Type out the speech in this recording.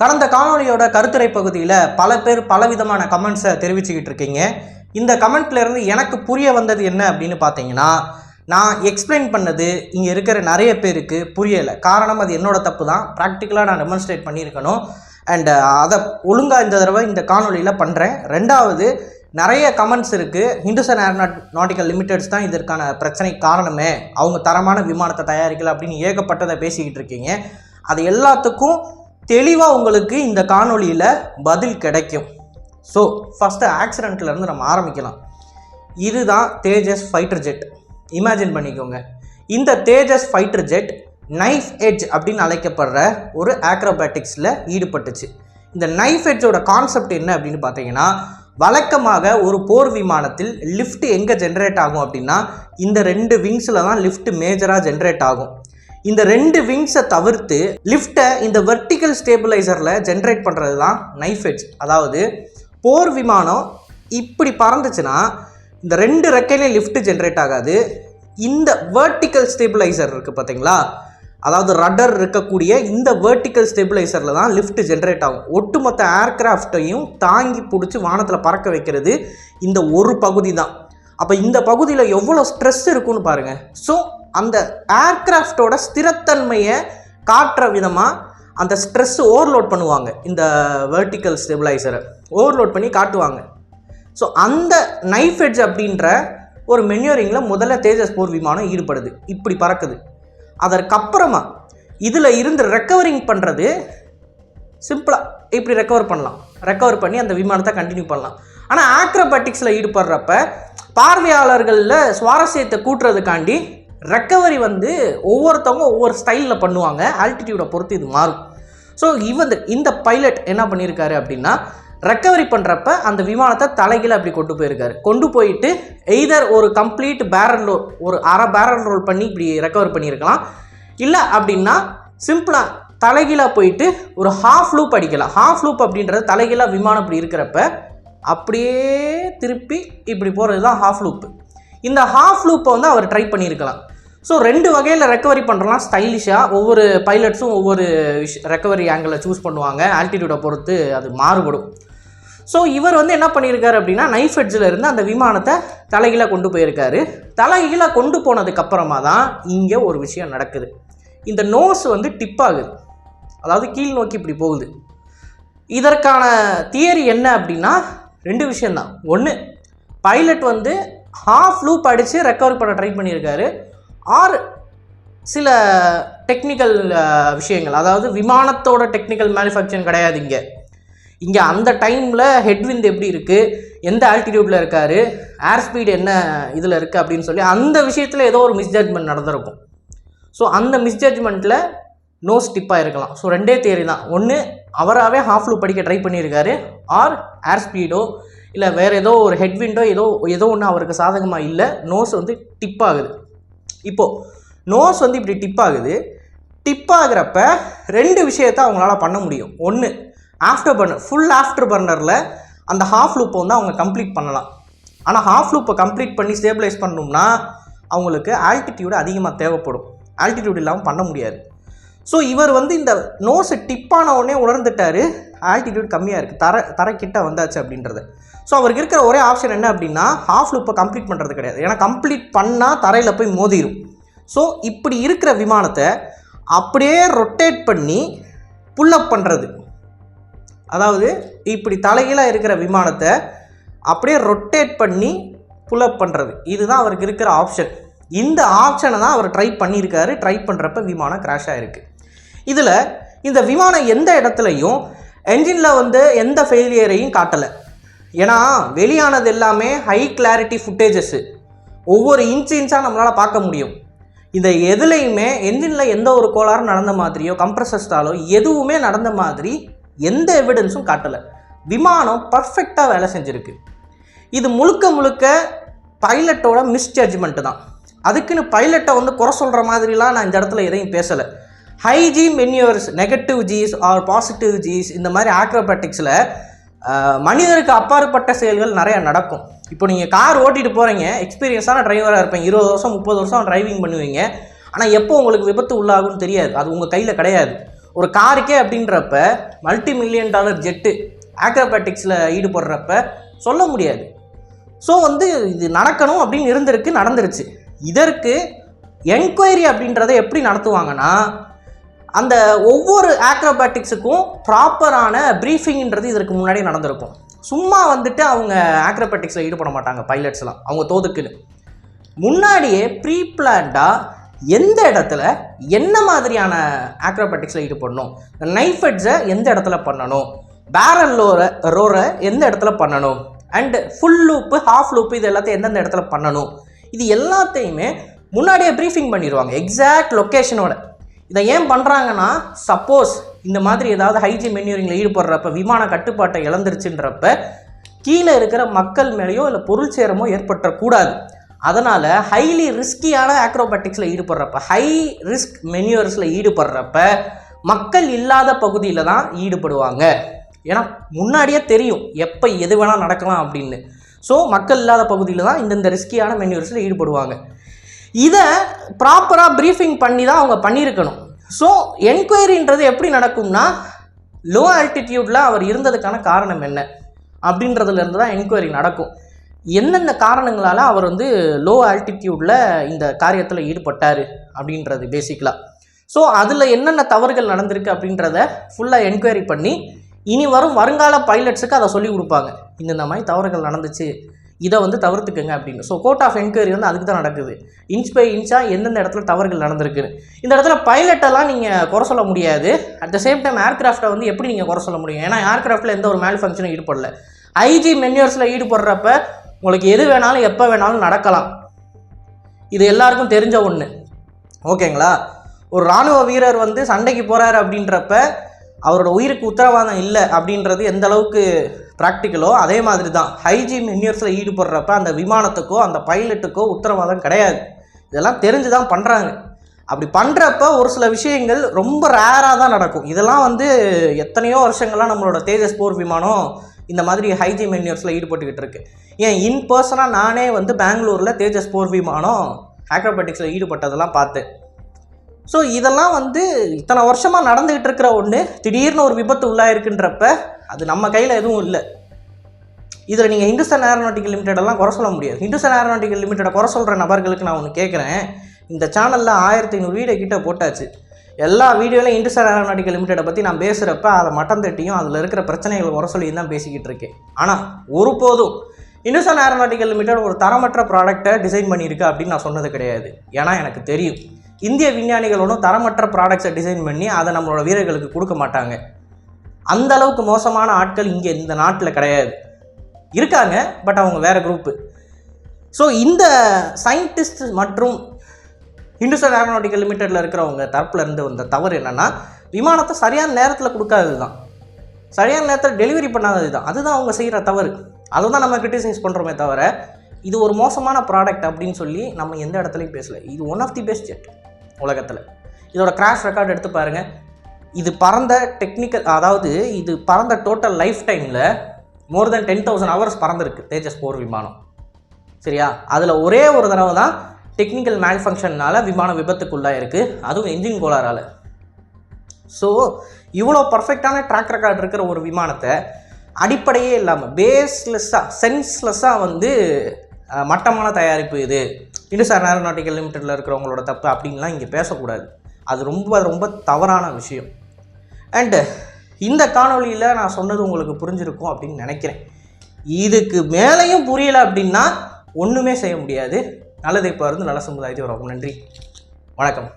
கடந்த காணொலியோட கருத்துரை பகுதியில் பல பேர் பலவிதமான கமெண்ட்ஸை தெரிவிச்சுக்கிட்டு இருக்கீங்க. இந்த கமெண்ட்லேருந்து எனக்கு புரிய வந்தது என்ன அப்படின்னு பார்த்தீங்கன்னா நான் எக்ஸ்பிளைன் பண்ணது இங்கே இருக்கிற நிறைய பேருக்கு புரியலை. காரணம் அது என்னோட தப்பு தான். ப்ராக்டிக்கலாக நான் டெமான்ஸ்ட்ரேட் பண்ணியிருக்கணும். அண்டு அதை ஒழுங்காக இந்த தடவை இந்த காணொலியில் பண்ணுறேன் ரெண்டாவது நிறைய கமெண்ட்ஸ் இருக்குது ஹிந்துஸ்தான் ஏர்நாட் நாட்டிக்கல் லிமிடெட்ஸ் தான் இதற்கான பிரச்சனை காரணமே. அவங்க தரமான விமானத்தை தயாரிக்கல அப்படின்னு ஏகப்பட்டதை பேசிக்கிட்டு இருக்கீங்க. அது எல்லாத்துக்கும் தெளிவாக உங்களுக்கு இந்த காணொளியில் பதில் கிடைக்கும். ஸோ ஃபஸ்ட்டு ஆக்சிடெண்ட்லேருந்து நம்ம ஆரம்பிக்கலாம். இதுதான் தேஜஸ் ஃபைட்டர் ஜெட் இமேஜின் பண்ணிக்கோங்க. இந்த Tejas fighter jet knife edge அப்படின்னு அழைக்கப்படுற ஒரு ஆக்ரோபேட்டிக்ஸில் ஈடுபட்டுச்சு. இந்த நைஃப் எட்ஜோட கான்செப்ட் என்ன அப்படின்னு பார்த்தீங்கன்னா வழக்கமாக ஒரு போர் விமானத்தில் லிஃப்ட் எங்கே ஜென்ரேட் ஆகும் அப்படின்னா இந்த ரெண்டு விங்ஸில் தான் லிஃப்ட் மேஜராக ஜென்ரேட் ஆகும். இந்த ரெண்டு விங்ஸை தவிர்த்து லிஃப்ட்டை இந்த வெர்டிக்கல் ஸ்டேபிளைசரில் ஜென்ரேட் பண்ணுறது தான் நைஃப் எட்ஜ் அதாவது போர் விமானம் இப்படி பறந்துச்சுன்னா இந்த ரெண்டு ரெக்கையிலையும் லிஃப்ட் ஜென்ரேட் ஆகாது. இந்த வெர்டிக்கல் ஸ்டேபிளைசர் இருக்குது பார்த்தீங்களா அதாவது ரட்டர் இருக்கக்கூடிய இந்த வெர்டிக்கல் ஸ்டெபிளைசரில் தான் லிஃப்ட் ஜென்ரேட் ஆகும். ஒட்டுமொத்த ஏர்கிராஃப்டையும் தாங்கி பிடிச்சி வானத்தில் பறக்க வைக்கிறது இந்த ஒரு பகுதி தான் அப்போ இந்த பகுதியில் எவ்வளோ ஸ்ட்ரெஸ் இருக்குன்னு பாருங்கள் ஸோ அந்த ஏர்கிராஃப்டோட ஸ்திரத்தன்மையை காட்டுற விதமாக அந்த ஸ்ட்ரெஸ் ஓவர்லோட் பண்ணுவாங்க. இந்த வெர்டிக்கல் ஸ்டெபிளைசரை ஓவர்லோட் பண்ணி காட்டுவாங்க. ஸோ அந்த நைஃப் எட்ஜ் அப்படின்ற ஒரு மென்யூரிங்கில் முதல்ல தேஜஸ் போர் விமானம் ஈடுபடுது. இப்படி பறக்குது. அதற்கப்புறமா இதில் இருந்து ரெக்கவரிங் பண்ணுறது சிம்பிளாக இப்படி ரெக்கவர் பண்ணலாம். ரெக்கவர் பண்ணி அந்த விமானத்தை கண்டினியூ பண்ணலாம். ஆனால் ஆக்ரோபேட்டிக்ஸில் ஈடுபடுறப்ப பார்வையாளர்களில் சுவாரஸ்யத்தை கூட்டுறதுக்காண்டி ரெக்கவரி வந்து ஒவ்வொருத்தவங்க ஒவ்வொரு ஸ்டைலில் பண்ணுவாங்க. ஆல்டிடியூடை பொறுத்து இது மாறும். ஸோ இவன் இந்த பைலட் என்ன பண்ணியிருக்காரு அப்படின்னா ரெக்கவரி பண்ணுறப்ப அந்த விமானத்தை தலைகீழ அப்படி கொண்டு போயிருக்காரு. கொண்டு போயிட்டு எய்தர் ஒரு கம்ப்ளீட் பேரல் ரோல் ஒரு அரை பேரல் ரோல் பண்ணி இப்படி ரெக்கவர் பண்ணியிருக்கலாம் இல்லை அப்படின்னா சிம்பிளாக தலைகீழாக போயிட்டு ஒரு ஹாஃப் லூப் அடிக்கலாம். ஹாஃப் லூப் அப்படின்றது தலைகீழாக விமானம் இப்படி இருக்கிறப்ப அப்படியே திருப்பி இப்படி போகிறது தான் ஹாஃப் லூப் இந்த ஹாஃப் லூப்பை வந்து அவர் ட்ரை பண்ணியிருக்கலாம் ஸோ ரெண்டு வகையில் ரெக்கவரி பண்ணுறலாம் ஸ்டைலிஷாக ஒவ்வொரு பைலட்ஸும் ஒவ்வொரு விஷ் ரெக்கவரி ஆங்கிளை சூஸ் பண்ணுவாங்க. ஆல்டிடியூடை பொறுத்து அது மாறுபடும். ஸோ இவர் வந்து என்ன பண்ணியிருக்காரு அப்படின்னா நைஃப் எட்ஜில் இருந்து அந்த விமானத்தை தலைகீழாக கொண்டு போயிருக்காரு. தலைகீழாக கொண்டு போனதுக்கப்புறமா தான் இங்கே ஒரு விஷயம் நடக்குது. இந்த நோஸ் வந்து டிப் ஆகுது. அதாவது கீழ் நோக்கி இப்படி போகுது. இதற்கான தியரி என்ன அப்படின்னா ரெண்டு விஷயந்தான் ஒன்று பைலட் வந்து ஹாஃப் லூப் அடித்து ரெக்கவர் பண்ண ட்ரை பண்ணியிருக்காரு. ஆர் சில டெக்னிக்கல் விஷயங்கள். அதாவது விமானத்தோட டெக்னிக்கல் மேனுஃபேக்சரிங் கிடையாது இங்கே. இங்கே அந்த டைமில் ஹெட்விண்ட் எப்படி இருக்குது எந்த ஆல்டிடியூட்டில் இருக்கார்? ஏர் ஸ்பீடு என்ன இதில் இருக்குது அப்படின்னு சொல்லி அந்த விஷயத்தில் ஏதோ ஒரு மிஸ்ஜட்மெண்ட் நடந்திருக்கும். ஸோ அந்த மிஸ்ஜட்மெண்ட்டில் நோ ஸ்டிப்பாக இருக்கலாம் ஸோ ரெண்டே தேரி தான். ஒன்று அவராகவே ஹாஃப் லூப் படிக்க ட்ரை பண்ணியிருக்காரு. ஆர் ஏர் ஸ்பீடோ இல்லை வேறு ஏதோ ஒரு ஹெட்விண்டோ ஏதோ ஏதோ ஒன்று அவருக்கு சாதகமாக இல்லை. நோஸ் வந்து டிப் ஆகுது. இப்போது நோஸ் வந்து இப்படி டிப் ஆகுது. டிப் ஆகுறப்ப ரெண்டு விஷயத்தை அவங்களால பண்ண முடியும். ஒன்று ஆஃப்டர் பர்னர் ஃபுல் ஆஃப்டர் பர்னரில் அந்த ஹாஃப் லூப்பை வந்து அவங்க கம்ப்ளீட் பண்ணலாம். ஆனால் ஹாஃப் லூப்பை கம்ப்ளீட் பண்ணி ஸ்டேபிளைஸ் பண்ணணும்னா அவங்களுக்கு ஆல்டிடியூடு அதிகமாக தேவைப்படும். ஆல்டிடியூட் இல்லாமல் பண்ண முடியாது. ஸோ இவர் வந்து இந்த நோஸை டிப்பான உடனே உணர்ந்துட்டார். ஆல்டிடியூட் கம்மியாக இருக்குது தர தரக்கிட்ட வந்தாச்சு அப்படின்றது. ஸோ அவருக்கு இருக்கிற ஒரே ஆப்ஷன் என்ன அப்படின்னா ஹாஃப் லூப்பை கம்ப்ளீட் பண்ணுறது கிடையாது. ஏன்னா கம்ப்ளீட் பண்ணால் தரையில் போய் மோதிரும். ஸோ இப்படி இருக்கிற விமானத்தை அப்படியே ரொட்டேட் பண்ணி புல்லப் பண்ணுறது அதாவது இப்படி தலைகீழாக இருக்கிற விமானத்தை அப்படியே ரொட்டேட் பண்ணி புல்லப் பண்ணுறது இதுதான் அவருக்கு இருக்கிற ஆப்ஷன் இந்த ஆப்ஷனை தான் அவர் ட்ரை பண்ணியிருக்காரு. ட்ரை பண்ணுறப்ப விமானம் கிராஷ் ஆகிருக்கு இதில் இந்த விமானம் எந்த இடத்துலையும் என்ஜினில் வந்து எந்த ஃபெயிலியரையும் காட்டலை. ஏன்னா வெளியானது எல்லாமே ஹை கிளாரிட்டி ஃபுட்டேஜஸ்ஸு ஒவ்வொரு இன்ச் இன்ச்சாக நம்மளால் பார்க்க முடியும். இந்த எதுலேயுமே என்ஜினில் எந்த ஒரு கோளாறும் நடந்த மாதிரியோ கம்ப்ரஸஸ்டாலோ எதுவுமே நடந்த மாதிரி எந்த எவிடன்ஸும் காட்டலை. விமானம் பர்ஃபெக்டாக வேலை செஞ்சுருக்கு. இது முழுக்க முழுக்க பைலட்டோட மிஸ்ஜட்ஜ்மெண்ட்டு தான். அதுக்குன்னு பைலட்டை வந்து குறை சொல்கிற மாதிரிலாம் நான் இந்த இடத்துல எதையும் பேசலை. High G manoeuvres negative Gs or positive Gs இந்த மாதிரி ஆக்ரோபேட்டிக்ஸில் மனிதருக்கு அப்பாற்பட்ட செயல்கள் நிறையா நடக்கும். இப்போ நீங்கள் கார் ஓட்டிட்டு போகிறீங்க எக்ஸ்பீரியன்ஸான டிரைவராக இருப்பேன் இருபது வருஷம் முப்பது வருஷம் டிரைவிங் பண்ணுவீங்க. ஆனால் எப்போ உங்களுக்கு விபத்து உள்ளாகும்னு தெரியாது. அது உங்கள் கையில் கிடையாது. ஒரு காருக்கே அப்படின்றப்ப மல்டி மில்லியன் டாலர் ஜெட்டு ஆக்ரோபேட்டிக்ஸில் ஈடுபடுறப்ப சொல்ல முடியாது. ஸோ வந்து இது நடக்கணும் அப்படின்னு இருந்திருக்கு நடந்துருச்சு. இதற்கு என்கொயரி அப்படின்றத எப்படி நடத்துவாங்கன்னா அந்த ஒவ்வொரு ஆக்ரோபேட்டிக்ஸுக்கும் ப்ராப்பரான ப்ரீஃபிங்ன்றது இதற்கு முன்னாடி நடந்திருக்கும். சும்மா வந்துட்டு அவங்க ஆக்ரோபேட்டிக்ஸில் ஈடுபட மாட்டாங்க பைலட்ஸ்லாம் அவங்க தோதுக்குன்னு. முன்னாடியே ப்ரீ பிளான்டாக எந்த இடத்துல என்ன மாதிரியான ஆக்ரோபேட்டிக்ஸில் ஈடுபடணும்? நைஃப் எட்ஸை எந்த இடத்துல பண்ணணும்? பேரல் லோரை ரோரை எந்த இடத்துல பண்ணணும்? And full loop half loop இது எல்லாத்தையும் எந்தெந்த இடத்துல பண்ணணும்? இது எல்லாத்தையுமே முன்னாடியே ப்ரீஃபிங் பண்ணிடுவாங்க எக்ஸாக்ட் லொக்கேஷனோட இதை ஏன் பண்ணுறாங்கன்னா சப்போஸ் இந்த மாதிரி ஏதாவது ஹைஜி மென்யூரிங்கில் ஈடுபடுறப்ப விமான கட்டுப்பாட்டை இழந்துருச்சுன்றப்ப கீழே இருக்கிற மக்கள் மேலேயோ இல்லை பொருள் சேரமோ ஏற்பட்டக்கூடாது. அதனால் ஹைலி ரிஸ்கியான ஆக்ரோபேட்டிக்ஸில் ஈடுபடுறப்ப ஹை ரிஸ்க் மென்யூர்ஸில் ஈடுபடுறப்ப மக்கள் இல்லாத பகுதியில் தான் ஈடுபடுவாங்க. ஏன்னா முன்னாடியே தெரியும் எப்போ எது வேணால் நடக்கலாம் அப்படின்னு. ஸோ மக்கள் இல்லாத பகுதியில் தான் இந்தந்த ரிஸ்கியான மென்யூர்ஸில் ஈடுபடுவாங்க. இதை ப்ராப்பராக ப்ரீஃபிங் பண்ணி தான் அவங்க பண்ணியிருக்கணும். ஸோ என்கொயரின்றது எப்படி நடக்கும்னா லோ ஆல்டிடியூடில் அவர் இருந்ததுக்கான காரணம் என்ன? அப்படின்றதுலேருந்து தான் என்கொயரி நடக்கும். என்னென்ன காரணங்களால் அவர் வந்து லோ ஆல்டிடியூடில் இந்த காரியத்தில் ஈடுபட்டார்? அப்படின்றது பேசிக்கலாக ஸோ அதில் என்னென்ன தவறுகள் நடந்திருக்கு அப்படின்றத ஃபுல்லாக என்கொயரி பண்ணி இனி வரும் வருங்கால பைலட்ஸுக்கு அதை சொல்லி கொடுப்பாங்க. இந்த மாதிரி தவறுகள் நடந்துச்சு. இதை வந்து தவிர்த்துக்குங்க அப்படின்னு. ஸோ கோர்ட் ஆஃப் என்கொயரி வந்து அதுக்கு தான் நடக்குது இன்ச் பை இன்ச்சாக எந்தெந்த இடத்துல தவறுகள் நடந்திருக்குன்னு இந்த இடத்துல பைலட்டெல்லாம் நீங்கள் குறை சொல்ல முடியாது. அட் த சேம் டைம் ஏர்கிராஃப்டை வந்து எப்படி நீங்கள் குறை சொல்ல முடியும்? ஏன்னா ஏர்கிராஃப்டில் எந்த ஒரு மேல் ஃபங்க்ஷனும் ஈடுபடல ஐஜி மென்யூர்ஸில் ஈடுபடுறப்ப உங்களுக்கு எது வேணாலும் எப்போ வேணாலும் நடக்கலாம். இது எல்லாருக்கும் தெரிஞ்ச ஒன்று ஓகேங்களா? ஒரு இராணுவ வீரர் வந்து சண்டைக்கு போகிறாரு அப்படின்றப்ப அவரோட உயிருக்கு உத்தரவாதம் இல்லை அப்படின்றது எந்த அளவுக்கு ப்ராக்டிக்கலோ அதே மாதிரி தான் ஹைஜி மென்யூர்ஸில் ஈடுபடுறப்ப அந்த விமானத்துக்கோ அந்த பைலட்டுக்கோ உத்தரவாதம் கிடையாது. இதெல்லாம் தெரிஞ்சு தான் பண்ணுறாங்க அப்படி பண்ணுறப்ப ஒரு சில விஷயங்கள் ரொம்ப ரேராக தான் நடக்கும். இதெல்லாம் வந்து எத்தனையோ வருஷங்கள்லாம் நம்மளோட தேஜஸ் போர் விமானம் இந்த மாதிரி ஹைஜி மென்யூர்ஸில் ஈடுபட்டுக்கிட்டு இருக்கு. ஏன் இன் பர்சனாக நானே வந்து பெங்களூரில் தேஜஸ் போர் விமானம் ஆக்ரோபேட்டிக்ஸில் ஈடுபட்டதெல்லாம் பார்த்தேன். ஸோ இதெல்லாம் வந்து இத்தனை வருஷமாக நடந்துக்கிட்டு இருக்கிற ஒன்று திடீர்னு ஒரு விபத்து உள்ளாயிருக்குன்றப்ப அது நம்ம கையில் எதுவும் இல்லை. இதில் நீங்கள் ஹிந்துஸ்தான் ஏரோனாட்டிக்கல் லிமிடெடெல்லாம் குறை சொல்ல முடியாது. ஹிந்துஸ்தான் ஏரோனாட்டிக்கல் லிமிடெடை குறை சொல்கிற நபர்களுக்கு நான் ஒன்று கேட்குறேன் இந்த சேனலில் ஆயிரத்தி ஐநூறு வீடியோ கிட்டே போட்டாச்சு. எல்லா வீடியோலையும் இண்டஸ்டர் ஏரோநாட்டிக்கல் லிமிடெடை பற்றி நான் பேசுகிறப்ப அதை மட்டம் தட்டியும் அதில் இருக்கிற பிரச்சனைகள் குறை சொல்லி தான் பேசிக்கிட்டு இருக்கேன். ஆனால் ஒருபோதும் இந்துஸ்தான் ஏரோநாட்டிக்கல் லிமிடெட் ஒரு தரமற்ற ப்ராடக்ட்டை டிசைன் பண்ணியிருக்கு அப்படின்னு நான் சொன்னது கிடையாது. ஏன்னா எனக்கு தெரியும். இந்திய விஞ்ஞானிகள் ஒன்றும் தரமற்ற ப்ராடக்ட்ஸை டிசைன் பண்ணி அதை நம்மளோட வீரர்களுக்கு கொடுக்க மாட்டாங்க. அந்த அளவுக்கு மோசமான ஆட்கள் இங்கே இந்த நாட்டில் கிடையாது. இருக்காங்க பட் அவங்க வேறு குரூப்பு ஸோ இந்த சயின்டிஸ்ட் மற்றும் இந்துஸ்தான் ஏரோனாட்டிக்கல் லிமிட்டடில் இருக்கிறவங்க தரப்புல இருந்து வந்த தவறு என்னென்னா விமானத்தை சரியான நேரத்தில் கொடுக்காதது தான் சரியான நேரத்தில் டெலிவரி பண்ணாதது தான் அதுதான் அவங்க செய்கிற தவறு. அதை தான் நம்ம கிரிட்டிசைஸ் பண்ணுறோமே தவிர இது ஒரு மோசமான ப்ராடக்ட் அப்படின்னு சொல்லி நம்ம எந்த இடத்துலையும் பேசலை. இது one of the best jet உலகத்தில். இதோட கிராஷ் ரெக்கார்ட் எடுத்து பாருங்கள் இது பறந்த டெக்னிக்கல் அதாவது இது பறந்த டோட்டல் லைஃப் டைமில் more than ten thousand hours பறந்துருக்கு Tejas போர் விமானம். சரியா? அதில் ஒரே ஒரு தடவை தான் டெக்னிக்கல் மேன்ஃபங்க்ஷன்னால் விமானம் விபத்துக்குள்ளாக இருக்குது அதுவும் என்ஜின் கோளாறால். ஸோ இவ்வளோ பர்ஃபெக்டான ட்ராக் ரெக்கார்ட் இருக்கிற ஒரு விமானத்தை அடிப்படையே இல்லாமல் பேஸ்லெஸ்ஸாக சென்ஸ்லெஸ்ஸாக வந்து மட்டமான தயாரிப்பு இது. இண்டுசார் ஏரோநாட்டிக்கல் லிமிட்டடில் இருக்கிறவங்களோட தப்பு அப்படின்லாம் இங்கே பேசக்கூடாது. அது ரொம்ப ரொம்ப தவறான விஷயம். அண்டு இந்த காணொளியில் நான் சொன்னது உங்களுக்கு புரிஞ்சிருக்கும் அப்படின்னு நினைக்கிறேன். இதுக்கு மேலேயும் புரியலை அப்படின்னா ஒன்றுமே செய்ய முடியாது. நல்லதை இப்போ நல்ல சமுதாயத்தை வரவும் நன்றி. வணக்கம்.